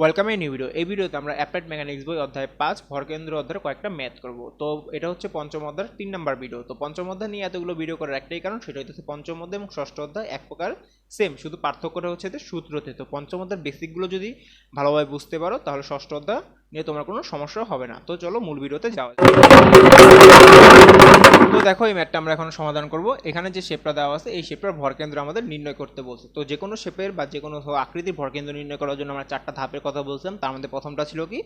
Welcome এই new video. এই ভিডিওতে আমরা অ্যাপ্লাইড মেকানিক্স বই অধ্যায় পাঁচ, ভরকেন্দ্র অধ্যায়ের কয়েকটা ম্যাথ করব। তো এটা হচ্ছে পঞ্চম অধ্যায়ের তিন নম্বর ভিডিও। তো পঞ্চম অধ্যায় নিয়ে এতগুলো ভিডিও করার একটাই কারণ সেটা হচ্ছে পঞ্চম অধ্যায় এবং ষষ্ঠ অধ্যায় এক প্রকার সেম শুধু পার্থক্যটা হচ্ছে সূত্রতে তো পঞ্চম অধ্যায়ের বেসিকগুলো যদি ভালোভাবে বুঝতে পারো, তাহলে ষষ্ঠ অধ্যায় নিয়ে তোমার কোনো সমস্যা হবে না। তো চলো মূল ভিডিওতে যাওয়া। তো দেখো, এই ম্যাটটা আমরা এখন সমাধান করব। এখানে যে শেপটা দেওয়া আছে, এই শেপটার ভরকেন্দ্র আমাদের নির্ণয় করতে বলছে। তো যে কোনো শেপের বা যে কোনো আকৃতির ভরকেন্দ্র নির্ণয় করার জন্য আমরা চারটা ধাপের কথা বলছিলাম। তার মধ্যে প্রথমটা ছিল কি?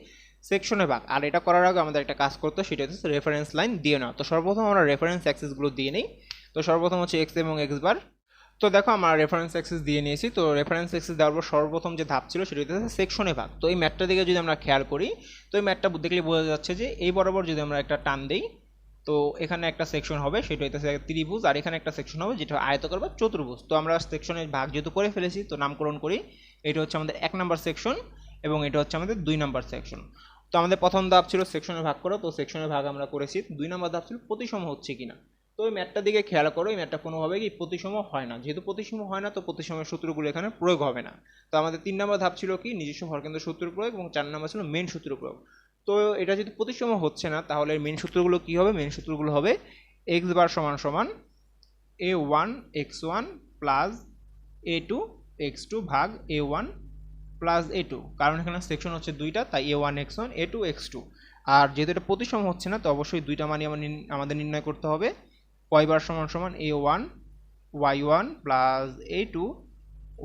সেকশনে ভাগ। আর এটা করার আগে আমাদের একটা কাজ করতে সেটা হচ্ছে রেফারেন্স লাইন দিয়ে নেওয়া। তো সর্বপ্রথম আমরা রেফারেন্স অ্যাক্সেসগুলো দিয়ে নিই। তো সর্বপ্রথম হচ্ছে এক্স এবং এক্স বার তো দেখো, আমরা রেফারেন্স অ্যাক্সেস দিয়ে নিয়েছি। তো রেফারেন্স অ্যাক্সেস দেওয়ার পর সর্বপ্রথম যে ধাপ ছিল, সেটা হচ্ছে সেকশনে ভাগ। তো এই ম্যাটটা দিকে যদি আমরা খেয়াল করি, তো এই ম্যাটটা দেখলে বোঝা যাচ্ছে যে, এই বরাবর যদি আমরা একটা টান দিই, তো এখানে একটা সেকশন হবে, সেটা হইতেছে ত্রিভুজ, আর এখানে একটা সেকশন হবে, যেটা আয়তকার বা চতুর্ভুজ। তো আমরা সেকশনের ভাগ যেহেতু করে ফেলেছি, তো নামকরণ করি। এটা হচ্ছে আমাদের এক নাম্বার সেকশন এবং এটা হচ্ছে আমাদের দুই নাম্বার সেকশন তো আমাদের প্রথম ধাপ ছিল সেকশনে ভাগ করো, তো সেকশনের ভাগ আমরা করেছি। দুই নাম্বার ধাপ ছিল প্রতিসম হচ্ছে কিনা। তো ওই ম্যাটটার দিকে খেয়াল করো, এই ম্যাটটা কোনোভাবে কি প্রতিসম হয় না। যেহেতু প্রতিসম হয় না, তো প্রতিসমের সূত্রগুলো এখানে প্রয়োগ হবে না। তো আমাদের তিন নম্বর ধাপ ছিল কি? নিজস্ব ভরকেন্দ্র সূত্র প্রয়োগ এবং চার নম্বর ছিল মেন সূত্র প্রয়োগ। তো এটা যদি প্রতিসম হচ্ছে না, তাহলে মেন সূত্রগুলো কি হবে? মেন সূত্রগুলো হবে এক্স বার সমান সমান A one X one plus A two X two ভাগ A one plus A two কারণ এখানে সেকশন হচ্ছে দুইটা, তাই A one X one A two X two আর যেহেতু এটা প্রতিসম হচ্ছে না, তো অবশ্যই দুইটা মানই আমাদের নির্ণয় করতে হবে। ওয়াই বার সমান সমান A one Y one plus A two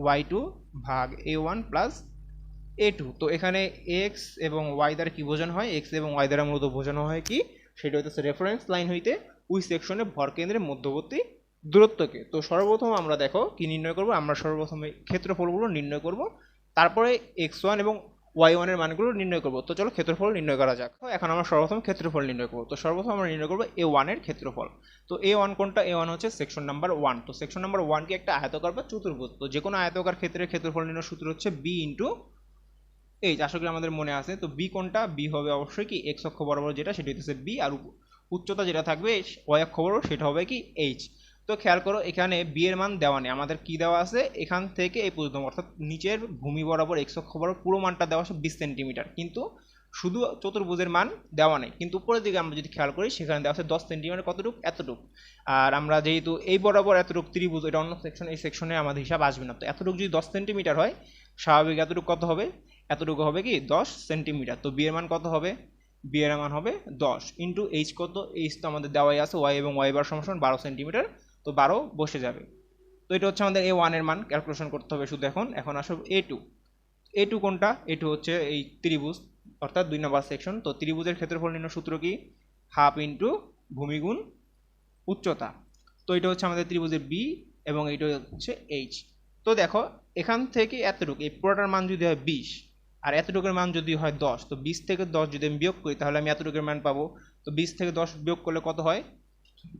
Y two ভাগ A one plus A two তো এখানে এক্স এবং ওয়াই দ্বারা কি বোঝানো হয়? এক্স এবং ওয়াই দ্বারা মূলত বোঝানো হয় কি? সেটা হইতেছে রেফারেন্স লাইন হইতে ওই সেকশনে ভরকেন্দ্রের মধ্যবর্তী দূরত্বকে। তো সর্বপ্রথম আমরা দেখো কি নির্ণয় করব? আমরা সর্বপ্রথমে ক্ষেত্রফলগুলো নির্ণয় করব। তারপরে এক্স ওয়ান এবং ওয়াই ওয়ানের মানগুলো নির্ণয় করব। তো চলো ক্ষেত্রফল নির্ণয় করা যাক। এখন আমরা সর্বপ্রথম ক্ষেত্রফল নির্ণয় করব। তো সর্বপ্রথম আমরা নির্ণয় করব এ ওয়ানের ক্ষেত্রফল। তো এ ওয়ান কোনটা? এ ওয়ান হচ্ছে সেকশন নাম্বার ওয়ান তো সেকশন নাম্বার ওয়ানকে একটা আয়তকার বা চতুর্ভুজ। তো যে কোনো আয়তকার ক্ষেত্রে ক্ষেত্রফল নির্ণয় সূত্র হচ্ছে বি ইন্টু এইচ আশা করি আমাদের মনে আছে। তো বি কোনটা? বি হবে অবশ্যই কি এক্স অক্ষ বরাবর যেটা, সেটা হচ্ছে বি আর উচ্চতা যেটা থাকবে ওয়াই অক্ষ বরাবর সেটা হবে কি এইচ তো খেয়াল করো, এখানে বি এর মান দেওয়া নেই। আমাদের কি দেওয়া আছে? এখান থেকে এই পর্যন্ত। অর্থাৎ নিচের ভূমি বরাবর এক্স অক্ষ বরাবর পুরো মানটা দেওয়া আছে বিশ সেন্টিমিটার। কিন্তু শুধু চতুর্ভুজের মান দেওয়া নেই। কিন্তু উপরের দিকে আমরা যদি খেয়াল করি, সেখানে দেওয়া আছে দশ সেন্টিমিটার কতটুক? এতটুক। আর আমরা যেহেতু এই বরাবর এতটুক ত্রিভুজ, এটা অন্য সেকশন এই সেকশনে আমাদের হিসাব আসবে না। তো এতটুক যদি দশ সেন্টিমিটার হয়, স্বাভাবিক এতটুক কত হবে? এতটুকু হবে কি? দশ সেন্টিমিটার। তো বিয়ের মান কত হবে? বিয়ের মান হবে দশ। ইন্টু এইচ কত? এইচ তো আমাদের দেওয়াই আছে ওয়াই এবং ওয়াই বার সমান বারো সেন্টিমিটার। তো বারো বসে যাবে। তো এটা হচ্ছে আমাদের এ ওয়ানের মান ক্যালকুলেশন করতে হবে শুধু এখন। এখন আসবে এ টু এ টু কোনটা? এ টু হচ্ছে এই ত্রিভুজ, অর্থাৎ দুই নম্বর সেকশন তো ত্রিভুজের ক্ষেত্রফল নির্ণয় সূত্র কি? হাফ ইন্টু ভূমিগুণ উচ্চতা। তো এটা হচ্ছে আমাদের ত্রিভুজের বি এবং এইটা হচ্ছে এইচ তো দেখো, এখান থেকে এতটুকু, এই পুরোটার মান যদি হয় বিশ, আর এতটুকুর মান যদি হয় দশ, তো বিশ থেকে দশ যদি আমি বিয়োগ করি, তাহলে আমি এতটুকুর মান পাবো। তো বিশ থেকে দশ বিয়োগ করলে কত হয়?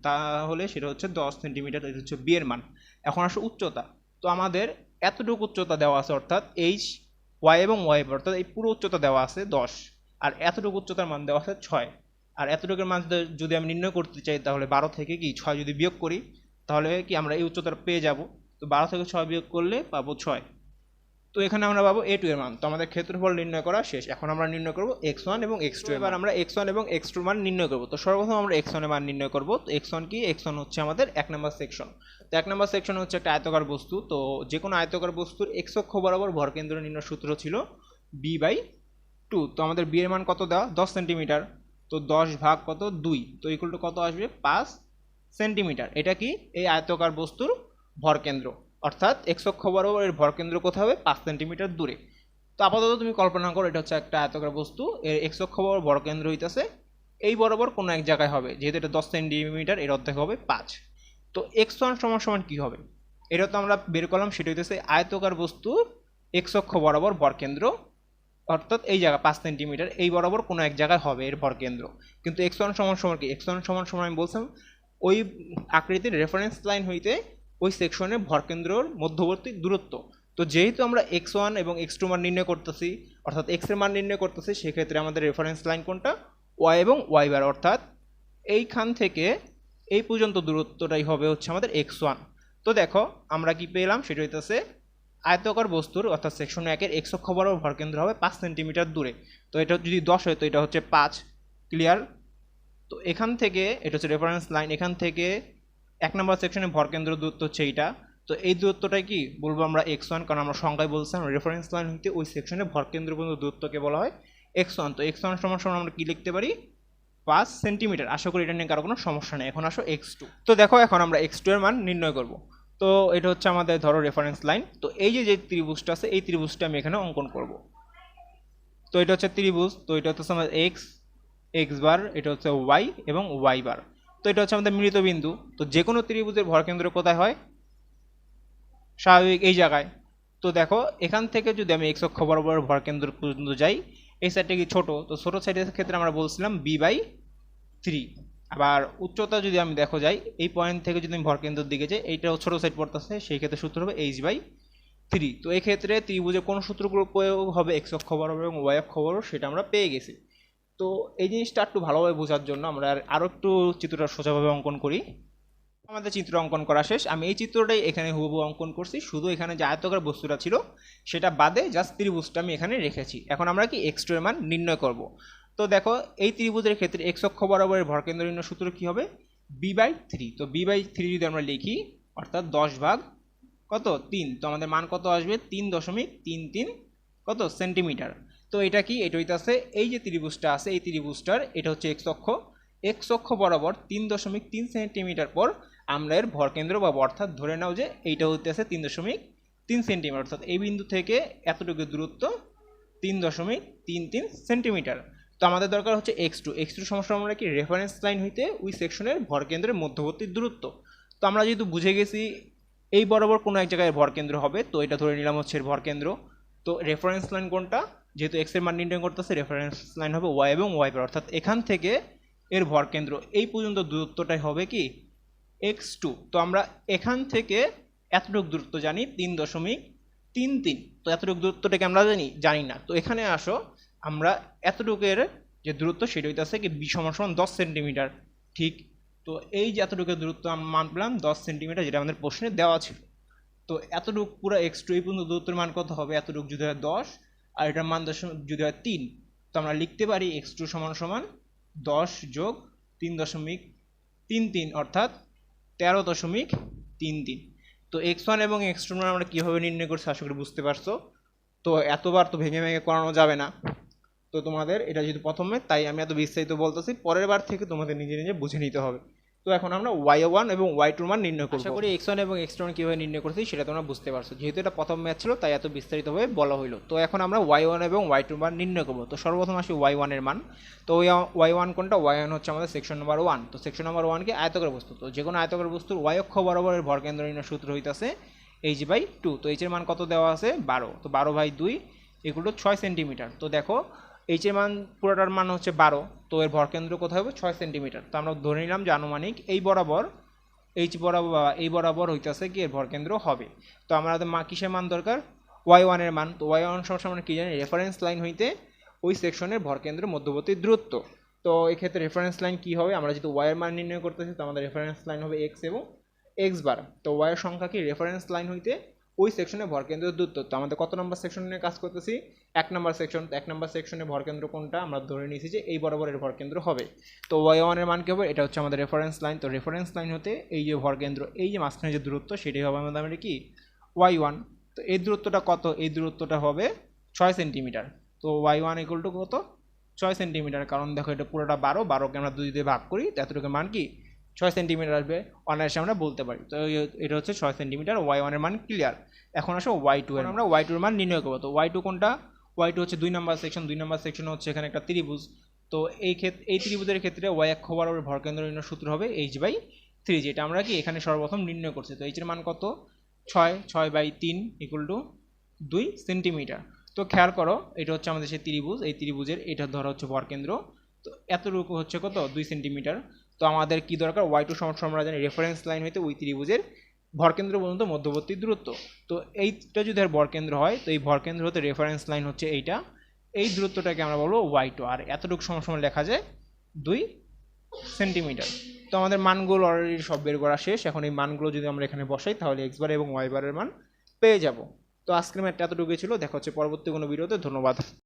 তাহলে সেটা হচ্ছে দশ সেন্টিমিটার এটা হচ্ছে বিয়ের মান। এখন আসে উচ্চতা। তো আমাদের এতটুকু উচ্চতা দেওয়া আছে, অর্থাৎ এইচ ওয়াই এবং ওয়াই অর্থাৎ এই পুরো উচ্চতা দেওয়া আছে দশ। আর এতটুকু উচ্চতার মান দেওয়া আছে ছয়। আর এতটুকুর মান যদি- আমি নির্ণয় করতে চাই, তাহলে বারো থেকে কি, ছয় যদি বিয়োগ করি, তাহলে কি আমরা এই উচ্চতাটা পেয়ে যাব? তো বারো থেকে ছয় বিয়োগ করলে পাবো ছয়। তো এখানে আমরা পাবো এ টু এর মান। তো আমাদের ক্ষেত্রফল নির্ণয় করা শেষ। এখন আমরা নির্ণয় করব এক্স ওয়ান এবং এক্স টু এবার আমরা এক্স ওয়ান এবং এক্স টু মান নির্ণয় করব। তো সর্বপ্রথম আমরা এক্স ওয়ানের মান নির্ণয় করব। তো এক্স ওয়ান কি? এক্স ওয়ান হচ্ছে আমাদের এক নম্বর সেকশন তো এক নম্বর সেকশন হচ্ছে একটা আয়তকার বস্তু। তো যে কোনো আয়তকার বস্তুর এক্স অক্ষ বরাবর ভরকেন্দ্র নির্ণয় সূত্র ছিল বি বাই টু তো আমাদের বি এর মান কত দেওয়া? দশ সেন্টিমিটার। তো দশ ভাগ কত? দুই। তো ইকুয়াল টু কত আসবে? পাঁচ সেন্টিমিটার। এটা কি? এই আয়তকার বস্তুর ভরকেন্দ্র অর্থাৎ এক্স অক্ষ বরাবর এর ভরকেন্দ্র কোথায় হবে? পাঁচ সেন্টিমিটার দূরে। তো আপাতত তুমি কল্পনা করো, এটা হচ্ছে একটা আয়তকার বস্তু, এর এক্স অক্ষ বরাবর ভরকেন্দ্র হইতেছে। এই বরাবর কোনো এক জায়গায় হবে, যেহেতু এটা দশ সেন্টিমিটার এর অর্ধেক হবে পাঁচ। তো এক্স ওয়ান সমান সমান কী হবে? এটা তো আমরা বের করলাম, সেটা হইতেছে আয়তকার বস্তু এক্স অক্ষ বরাবর ভরকেন্দ্র অর্থাৎ এই জায়গা, পাঁচ সেন্টিমিটার এই বরাবর কোনো এক জায়গায় হবে এর ভরকেন্দ্র কিন্তু এক্স ওয়ান সমান সমান কি? এক্স ওয়ান সমান সমান আমি বলছিলাম, ওই আকৃতির রেফারেন্স লাইন হইতে ওই সেকশনের ভরকেন্দ্রর মধ্যবর্তী দূরত্ব। তো যেহেতু আমরা এক্স ওয়ান এবং এক্স টু মান নির্ণয় করতেছি, অর্থাৎ এক্সের মান নির্ণয় করতেছি, সেক্ষেত্রে আমাদের রেফারেন্স লাইন কোনটা? ওয়াই এবং ওয়াই বার অর্থাৎ এইখান থেকে এই পর্যন্ত দূরত্বটাই হবে হচ্ছে আমাদের এক্স ওয়ান তো দেখো, আমরা কি পেলাম? সেটা হইতেছে আয়তকার বস্তুর, অর্থাৎ সেকশন একের এক্স অক্ষ বরাবর ভরকেন্দ্র হবে পাঁচ সেন্টিমিটার দূরে। তো এটা যদি দশ হয়, তো এটা হচ্ছে পাঁচ। ক্লিয়ার তো এখান থেকে, এটা হচ্ছে রেফারেন্স লাইন এখান থেকে এক নম্বর সেকশনে ভরকেন্দ্র দূরত্ব হচ্ছে এইটা। তো এই দূরত্বটাই কি? বলব আমরা এক্স ওয়ান কারণ আমরা সংখ্যায় বলছিলাম রেফারেন্স লাইন হইতে ওই সেকশনে ভরকেন্দ্র পর্যন্ত দূরত্বকে বলা হয় এক্স ওয়ান তো এক্স ওয়ান সমান সমান আমরা কি লিখতে পারি? পাঁচ সেন্টিমিটার আশা করি এটা নিয়ে কারও কোনো সমস্যা নেই। এখন আসো এক্স টু তো দেখো এখন আমরা এক্স টু এর মান নির্ণয় করব। তো এটা হচ্ছে আমাদের ধরো রেফারেন্স লাইন তো এই যে যে ত্রিভুজটা আছে, এই ত্রিভুজটা আমি এখানে অঙ্কন করব। তো এটা হচ্ছে ত্রিভুজ। তো এটা হচ্ছে আমাদের এক্স এক্স বার এটা হচ্ছে ওয়াই এবং ওয়াই বার তো এটা হচ্ছে আমাদের মিলিত বিন্দু। তো যে কোনো ত্রিভুজের ভরকেন্দ্র কোথায় হয়? স্বাভাবিক এই জায়গায়। তো দেখো, এখান থেকে যদি আমি এক্স অক্ষ বরাবর ভরকেন্দ্র পর্যন্ত যাই, এই সাইডটা কি ছোটো? তো ছোটো সাইডের ক্ষেত্রে আমরা বলছিলাম বি বাই থ্রি আবার উচ্চতা যদি আমি দেখো যাই, এই পয়েন্ট থেকে যদি আমি ভরকেন্দ্রের দিকে যাই, এইটাও ছোটো সাইড পড়তেছে, সেই ক্ষেত্রে সূত্র হবে এইচ বাই থ্রি তো এই ক্ষেত্রে ত্রিভুজে কোন সূত্রগুলো প্রয়োগ হবে? এক্স অক্ষ বরাবর এবং ওয়াই অক্ষ বরাবর, সেটা আমরা পেয়ে গেছি। তো এই জিনিসটা একটু ভালোভাবে বোঝার জন্য আমরা আরও একটু চিত্রটা সোজাভাবে অঙ্কন করি। আমাদের চিত্র অঙ্কন করা শেষ। আমি এই চিত্রটাই এখানে হুবহু অঙ্কন করছি। শুধু এখানে যে আয়তকার বস্তুটা ছিল, সেটা বাদে জাস্ট ত্রিভুজটা আমি এখানে রেখেছি। এখন আমরা কি এক্সের মান নির্ণয় করব। তো দেখো, এই ত্রিভুজের ক্ষেত্রে এক্স অক্ষ বরাবরের ভরকেন্দ্র নির্ণয় সূত্র কী হবে? বি বাই থ্রি তো বি বাই থ্রি যদি আমরা লিখি, অর্থাৎ দশ ভাগ, কত? তিন। তো আমাদের মান কত আসবে? তিন দশমিক তিন তিন, কত? সেন্টিমিটার তো এটা কি? এটা হইতাছে এই যে ত্রিভুজটা আছে, এই ত্রিভুজটার, এটা হচ্ছে এক্স অক্ষ। এক্স অক্ষ বরাবর তিন দশমিক তিন সেন্টিমিটার পর আমরা এর ভরকেন্দ্র বা অর্থাৎ ধরে নাও যে এইটা হইতেছে তিন দশমিক তিন সেন্টিমিটার। অর্থাৎ এই বিন্দু থেকে এতটুকু দূরত্ব তিন দশমিক তিন তিন সেন্টিমিটার। তো আমাদের দরকার হচ্ছে এক্স টু এক্স টু সমস্যা আমরা কি? রেফারেন্স লাইন হইতে ওই সেকশনের ভরকেন্দ্রের মধ্যবর্তী দূরত্ব। তো আমরা যেহেতু বুঝে গেছি এই বরাবর কোনো এক জায়গায় ভরকেন্দ্র হবে, তো এটা ধরে নিলাম হচ্ছে ভরকেন্দ্র তো রেফারেন্স লাইন কোনটা? যেহেতু এক্সের মান নির্ণয় করতেছে রেফারেন্স লাইন হবে ওয়াই এবং ওয়াই পর অর্থাৎ এখান থেকে এর ভরকেন্দ্র এই পর্যন্ত দূরত্বটাই হবে কি? এক্স টু তো আমরা এখান থেকে এতটুকু দূরত্ব জানি, তিন দশমিক তিন তিন। তো এতটুকু দূরত্বটাকে আমরা জানি জানি না। তো এখানে আসো, আমরা এতটুকের যে দূরত্ব সেটা হইতেছে কি বি সমান সমান দশ সেন্টিমিটার। ঠিক? তো এই যে এতটুকু দূরত্ব আমরা মান পেলাম, দশ সেন্টিমিটার, যেটা আমাদের প্রশ্নে দেওয়া ছিল। তো এতটুকু পুরো এক্স টু এই পর্যন্ত দূরত্বের মান কত হবে? এতটুকু যদি হয় দশ। আর এটার মান দশমিক যদি হয় তিন, তো আমরা লিখতে পারি এক্স টু সমান সমান দশ যোগ তিন দশমিক তিন তিন, অর্থাৎ তেরো দশমিক তিন তিন। তো এক্স ওয়ান এবং এক্স টু আমরা কীভাবে নির্ণয় করছি আশা করি বুঝতে পারছ? তো এতবার তো ভেঙে ভেঙে করানো যাবে না। তো তোমাদের এটা যেহেতু প্রথমে, তাই আমি এত বিস্তারিত বলতেছি, পরের বার থেকে তোমাদের নিজে নিজে বুঝে নিতে হবে। তো এখন আমরা ওয়াই ওয়ান এবং ওয়াই টুর মান নির্ণয় করব। করি এক্স ওয়ান এবং এক্স টু কীভাবে নির্ণয় করছি সেটা তোমরা বুঝতে পারছ। যেহেতু এটা প্রথম ম্যাচ ছিল, তাই এত বিস্তারিতভাবে বলা হইল। তো এখন আমরা ওয়াই ওয়ান এবং ওয়াই টুর মান নির্ণয় করব। তো সর্বপ্রথম আসি ওয়াই ওয়ানের মান। তো ওই ওয়াই ওয়ান কোনটা? ওয়াই ওয়ান হচ্ছে আমাদের সেকশন নাম্বার ওয়ান তো সেকশন নাম্বার ওয়ানকে আয়তকার বস্তু। তো যে কোনো আয়তকার বস্তুর ওয়াই অক্ষ বরাবরের ভরকেন্দ্র নির্ণয় সূত্র হইতাছে এইচ বাই টু তো এইচের মান কত দেওয়া আছে? বারো। তো বারো বাই দুই এগুলো ছয় সেন্টিমিটার তো দেখো এইচের মান, পুরোটার মান হচ্ছে বারো, তো এর ভরকেন্দ্র কোথায় হবে? ছয় সেন্টিমিটার। তো আমরা ধরে নিলাম যে আনুমানিক এই বরাবর এইচ বরাবর, বা এই বরাবর হইতেছে কি এর ভরকেন্দ্র হবে। তো আমাদের মা কিসের মান দরকার? ওয়াই ওয়ানের মান। তো ওয়াই ওয়ান সবসময় আমরা কী জানি? রেফারেন্স লাইন হইতে ওই সেকশনের ভরকেন্দ্র মধ্যবর্তী দূরত্ব। তো এক্ষেত্রে রেফারেন্স লাইন কী হবে? আমরা যেহেতু ওয়াইয়ের মান নির্ণয় করতেছি, তো আমাদের রেফারেন্স লাইন হবে এক্স এবং এক্স বার তো ওয়াইয়ের সংখ্যা কি? রেফারেন্স লাইন হইতে ওই সেকশনে ভরকেন্দ্র দূরত্ব। তো আমাদের কত নম্বর সেকশন নিয়ে কাজ করতেছি? এক নম্বর সেকশন এক নম্বর সেকশনে ভরকেন্দ্র কোনটা? আমরা ধরে নিয়েছি যে এই বরাবরের ভরকেন্দ্র হবে। তো ওয়াই ওয়ানের মান কী হবে? এটা হচ্ছে আমাদের রেফারেন্স লাইন তো রেফারেন্স লাইন হতে এই যে ভরকেন্দ্র এই যে মাঝখানে যে দূরত্ব, সেটাই হবে আমাদের কি? ওয়াই ওয়ান তো এই দূরত্বটা কত? এই দূরত্বটা হবে ছয় সেন্টিমিটার তো ওয়াই ওয়ান ইকুয়াল টু কত? ছয় সেন্টিমিটার কারণ দেখো এটা পুরোটা বারো, বারোকে আমরা দুই দিয়ে ভাগ করি এতটুকু মান কি? ছয় সেন্টিমিটার আসবে। অনায়াসে আমরা বলতে পারি। তো এটা হচ্ছে ছয় সেন্টিমিটার ওয়াই ওয়ানের মান ক্লিয়ার এখন আসো ওয়াই টু এর। আমরা ওয়াই টুর মান নির্ণয় করব। তো ওয়াই টু কোনটা? ওয়াই টু হচ্ছে দুই নম্বর সেকশন দুই নম্বর সেকশন হচ্ছে এখানে একটা ত্রিভুজ। তো এই ক্ষেত্রে এই ত্রিভুজের ক্ষেত্রে ওয়াই এক বরাবর ভরকেন্দ্র নির্ণয় সূত্র হবে এইচ বাই থ্রি যেটা আমরা কি এখানে সর্বপ্রথম নির্ণয় করছি। তো এইচের মান কত? ছয় ছয় বাই তিন ইকুয়াল টু দুই সেন্টিমিটার তো খেয়াল করো, এটা হচ্ছে আমাদের সেই ত্রিভুজ, এই ত্রিভুজের এটা ধরা হচ্ছে ভরকেন্দ্র তো এতটুকু হচ্ছে কত? দুই সেন্টিমিটার তো আমাদের কি দরকার? ওয়াই টু সমস্যা আমরা জানি রেফারেন্স লাইন হইতে ওই ত্রিভুজের ভরকেন্দ্র পর্যন্ত মধ্যবর্তী দূরত্ব। তো এইটা যদি আর ভরকেন্দ্র হয়, তো এই ভরকেন্দ্র হতে রেফারেন্স লাইন হচ্ছে এইটা। এই দূরত্বটাকে আমরা বলব ওয়াই টু আর এতটুকু সময় লেখা যায় দুই সেন্টিমিটার তো আমাদের মানগুলো অলরেডি সব বের করা শেষ। এখন এই মানগুলো যদি আমরা এখানে বসাই, তাহলে এক্স বার এবং ওয়াই বারের মান পেয়ে যাব। তো আজকের ম্যাথটা এতটুকুই ছিল। দেখা হচ্ছে পরবর্তী কোনো ভিডিওতে ধন্যবাদ।